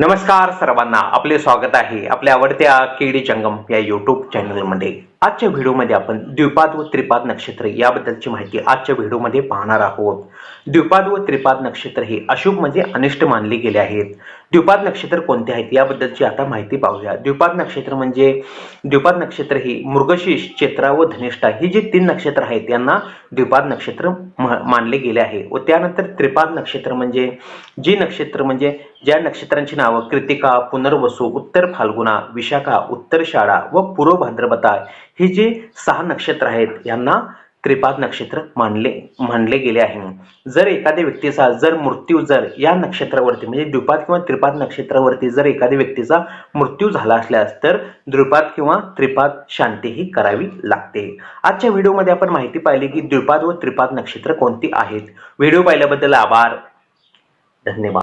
नमस्कार सर्वांना आपले स्वागत आहे आपल्या आवडत्या केडी जंगम या युट्यूब चॅनलमध्ये आजच्या व्हिडिओमध्ये आपण द्विपाद व त्रिपाद नक्षत्र याबद्दलची माहिती आजच्या व्हिडिओमध्ये पाहणार आहोत. द्विपाद व त्रिपाद नक्षत्र हे अशुभ म्हणजे अनिष्ट मानले गेले आहेत. द्विपाद नक्षत्र कोणते आहेत याबद्दलची आता माहिती पाहूया. द्विपाद नक्षत्र म्हणजे द्विपाद नक्षत्र ही मृगशीष चेत्रा व धनिष्ठा ही जी तीन नक्षत्र आहेत यांना द्विपाद नक्षत्र मानले गेले आहे. व त्यानंतर त्रिपाद नक्षत्र म्हणजे जी नक्षत्र म्हणजे ज्या नक्षत्रांची नावं कृतिका पुनर्वसू उत्तर फाल्गुना विशाखा उत्तर शाळा व पूर्व भाद्रपदा ही जी सहा नक्षत्र आहेत यांना त्रिपाद नक्षत्र मानले मानले गेले आहे. जर एखाद्या व्यक्तीचा जर मृत्यू जर या नक्षत्रावरती म्हणजे द्विपाद किंवा त्रिपाद नक्षत्रावरती जर एखाद्या व्यक्तीचा मृत्यू झाला असल्यास तर द्विपाद किंवा त्रिपाद शांती ही करावी लागते. आजच्या व्हिडिओमध्ये आपण माहिती पाहिली की द्विपाद व त्रिपाद नक्षत्र कोणती आहेत. व्हिडिओ पाहिल्याबद्दल आभार. धन्यवाद.